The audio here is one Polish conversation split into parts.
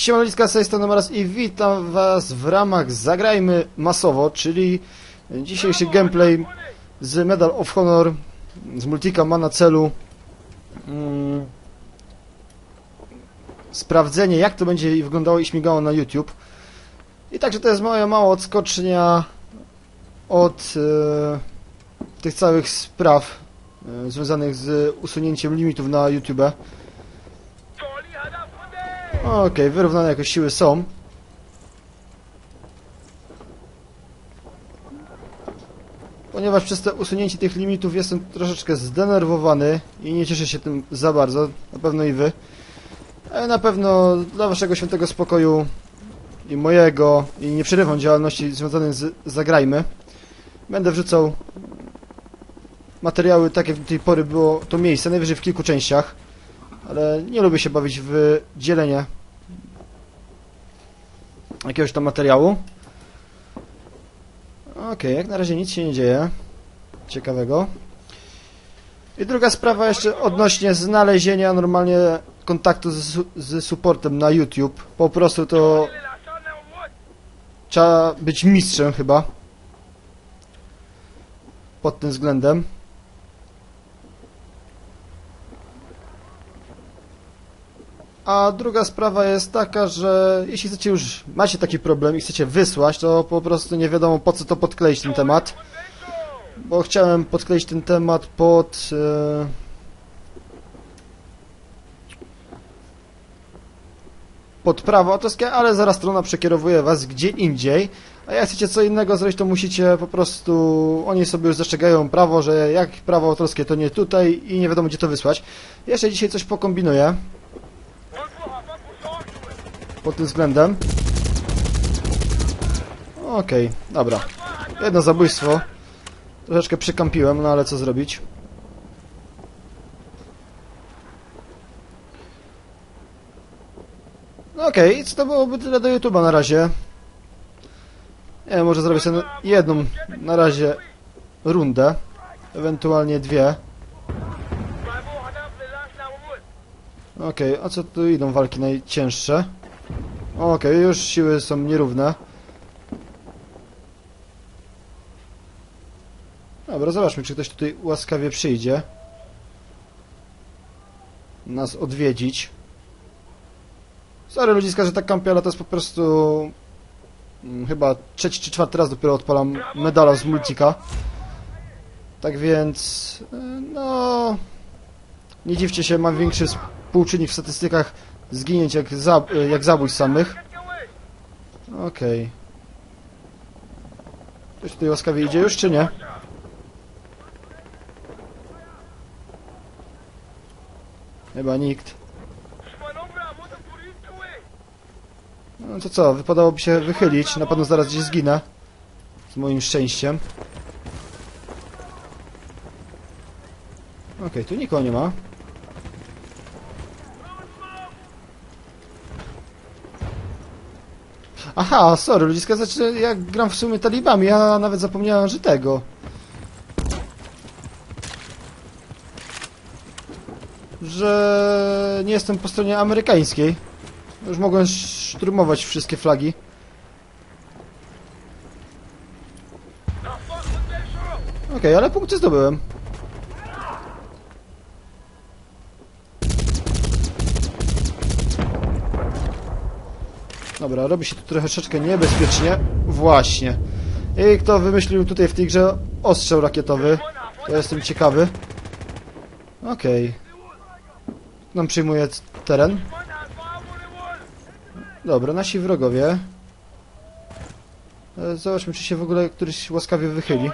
Siemaliska z tej strony Maras i witam was w ramach Zagrajmy Masowo, czyli dzisiejszy gameplay z Medal of Honor z Multika ma na celu mm, sprawdzenie jak to będzie wyglądało i śmigało na YouTube. I także to jest moja mała odskocznia od e, tych całych spraw e, związanych z usunięciem limitów na YouTube. Okej, wyrównane jakoś siły są. Ponieważ przez to usunięcie tych limitów jestem troszeczkę zdenerwowany i nie cieszę się tym za bardzo, na pewno i wy. Ale na pewno dla waszego świętego spokoju i mojego i nie przerywam działalności związanej z Zagrajmy. Będę wrzucał materiały tak jak do tej pory było to miejsce, najwyżej w kilku częściach ale nie lubię się bawić w dzielenie jakiegoś tam materiału. Okej, jak na razie nic się nie dzieje ciekawego. I druga sprawa jeszcze odnośnie znalezienia normalnie kontaktu z, z supportem na YouTube. Po prostu to trzeba być mistrzem chyba pod tym względem. A druga sprawa jest taka, że jeśli chcecie już, macie taki problem i chcecie wysłać, to po prostu nie wiadomo po co to podkleić ten temat. Bo chciałem podkleić ten temat pod... E, pod prawo autorskie, ale zaraz strona przekierowuje was gdzie indziej. A jak chcecie co innego zrobić, to musicie po prostu... Oni sobie już zastrzegają prawo, że jak prawo autorskie to nie tutaj i nie wiadomo gdzie to wysłać. Jeszcze dzisiaj coś pokombinuję pod tym względem. Okej, dobra. Jedno zabójstwo. Troszeczkę przykampiłem, no ale co zrobić? No okej, co to byłoby tyle do YouTube'a na razie. Nie wiem, może zrobię sobie jedną na razie rundę. Ewentualnie dwie. Okej, a co tu idą walki najcięższe? Okej, już siły są nierówne. Dobra, zobaczmy, czy ktoś tutaj łaskawie przyjdzie. Nas odwiedzić. Sorry ludziska, że tak kampię, to jest po prostu... mm, Chyba trzeci czy czwarty raz dopiero odpalam medala z multika. Tak więc... y, No... Nie dziwcie się, mam większy współczynnik w statystykach zginięć jak, za, jak samych. Okej. Ktoś tutaj łaskawie idzie już, czy nie? Chyba nikt. No to co, wypadałoby się wychylić. Na pewno zaraz gdzieś zginę. Z moim szczęściem. Okej, tu nikogo nie ma. Aha, sorry, ludziska, znaczy ja gram w sumie talibami, ja nawet zapomniałem, że tego. Że nie jestem po stronie amerykańskiej. Już mogłem szturmować wszystkie flagi. Okej, ale punkty zdobyłem. Dobra, robi się tu troszeczkę niebezpiecznie. Właśnie. I kto wymyślił tutaj w tej grze ostrzał rakietowy? To jestem ciekawy. Okej. Nam przyjmuje teren. Dobra, nasi wrogowie. E, Zobaczmy, czy się w ogóle któryś łaskawie wychyli.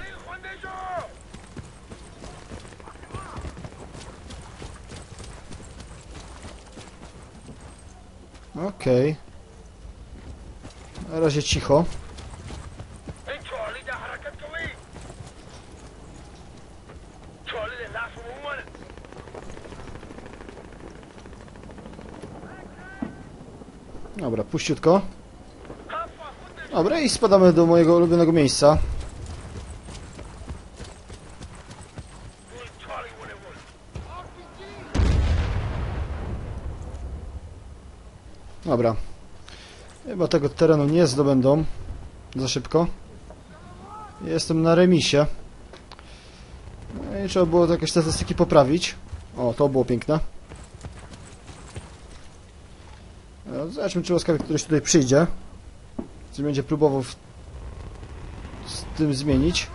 Okej. Na razie cicho. Dobra, puściutko. Dobra, i spadamy do mojego ulubionego miejsca. Dobra. Chyba tego terenu nie zdobędą za szybko. Jestem na remisie. No i trzeba było jakieś statystyki poprawić. O, to było piękne. No, Zobaczmy, czy łaskawie któryś tutaj przyjdzie. Czy będzie próbował w... z tym zmienić.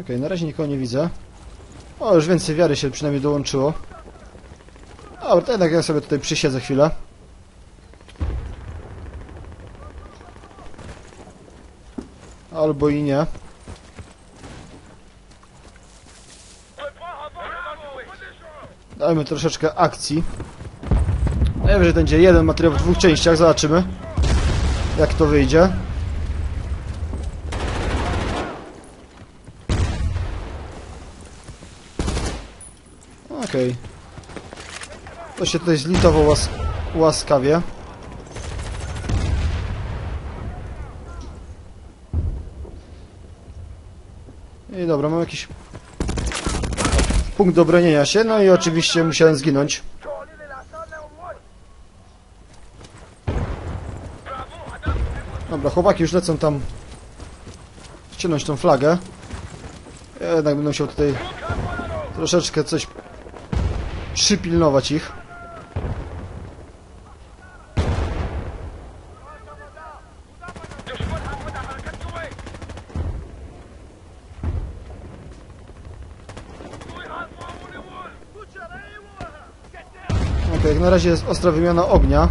Okej, na razie nikogo nie widzę. O, już więcej wiary się przynajmniej dołączyło. Dobra, to jednak ja sobie tutaj przysiedzę chwilę. Albo i nie. Dajmy troszeczkę akcji. Najwyżej będzie jeden materiał w dwóch częściach, zobaczymy. Jak to wyjdzie. Okej. To się tutaj zlitował łas łaskawie. I dobra, mam jakiś punkt do bronienia się, no i oczywiście musiałem zginąć. Dobra, chłopaki już lecą tam wciągnąć tą flagę. Ja jednak będę musiał tutaj troszeczkę coś przypilnować ich. Okej, jak na razie jest ostra wymiana ognia.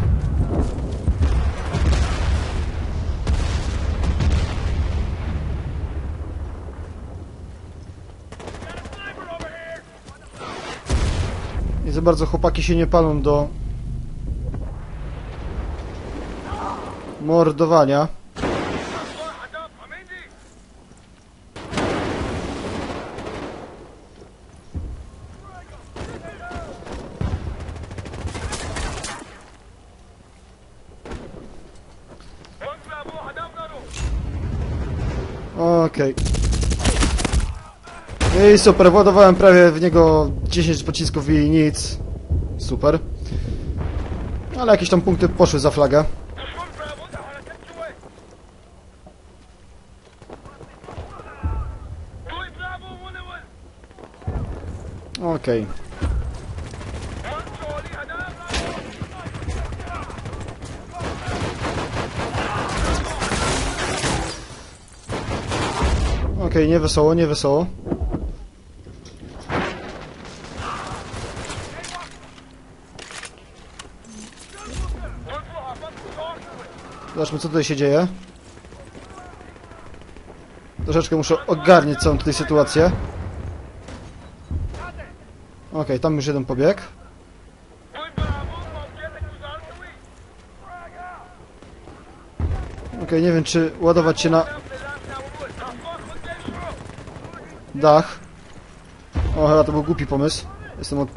Bardzo chłopaki się nie palą do mordowania. Okej. I super, władowałem prawie w niego 10 pocisków i nic. Super. Ale jakieś tam punkty poszły za flagę. Okej. Okej, nie wesoło, nie wesoło. Zobaczmy, co tutaj się dzieje. Troszeczkę muszę ogarnić całą tutaj sytuację. Okej, tam już jeden pobieg. Okej, nie wiem, czy ładować się na dach. O, chyba to był głupi pomysł. Jestem od...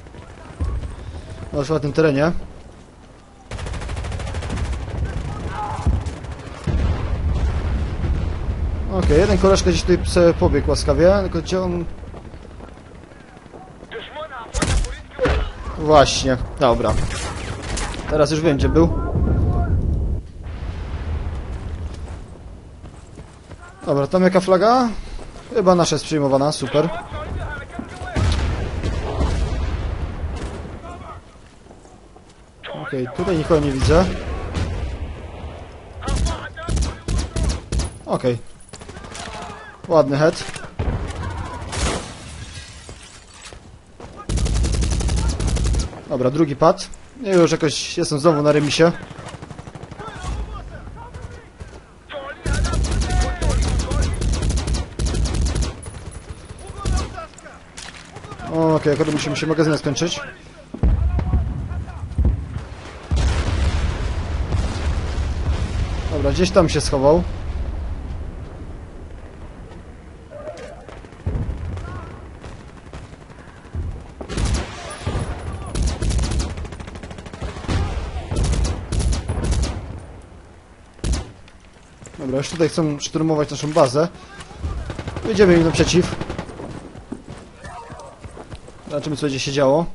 na tym terenie. Jeden koleżka gdzieś tutaj sobie pobiegł łaskawie, tylko gdzie on... Właśnie, dobra. Teraz już wiem, gdzie był. Dobra, tam jaka flaga? Chyba nasza jest przyjmowana, super. Okej, tutaj nikogo nie widzę. Okej. Ładny head. Dobra, drugi pad. I już jakoś jestem znowu na remisie. Okej, okay, akurat musimy się magazynę skończyć. Dobra, gdzieś tam się schował. Dobra, już tutaj chcą szturmować naszą bazę. Wyjdziemy im naprzeciw. Zobaczymy co będzie się działo.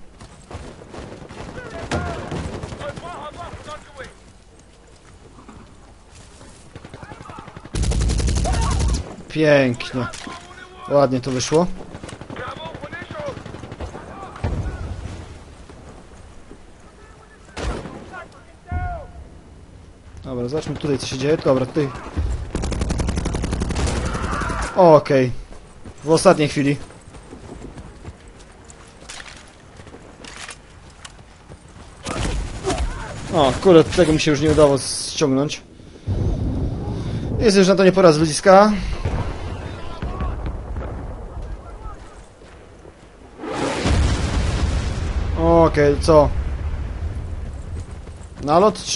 Pięknie. Ładnie to wyszło. Dobra, zobaczmy tutaj co się dzieje. Dobra, tutaj... Okej. W ostatniej chwili. O, kurde, tego mi się już nie udało ściągnąć. Jest już na to nie pora z bliska. Okej, co? Nalot czy...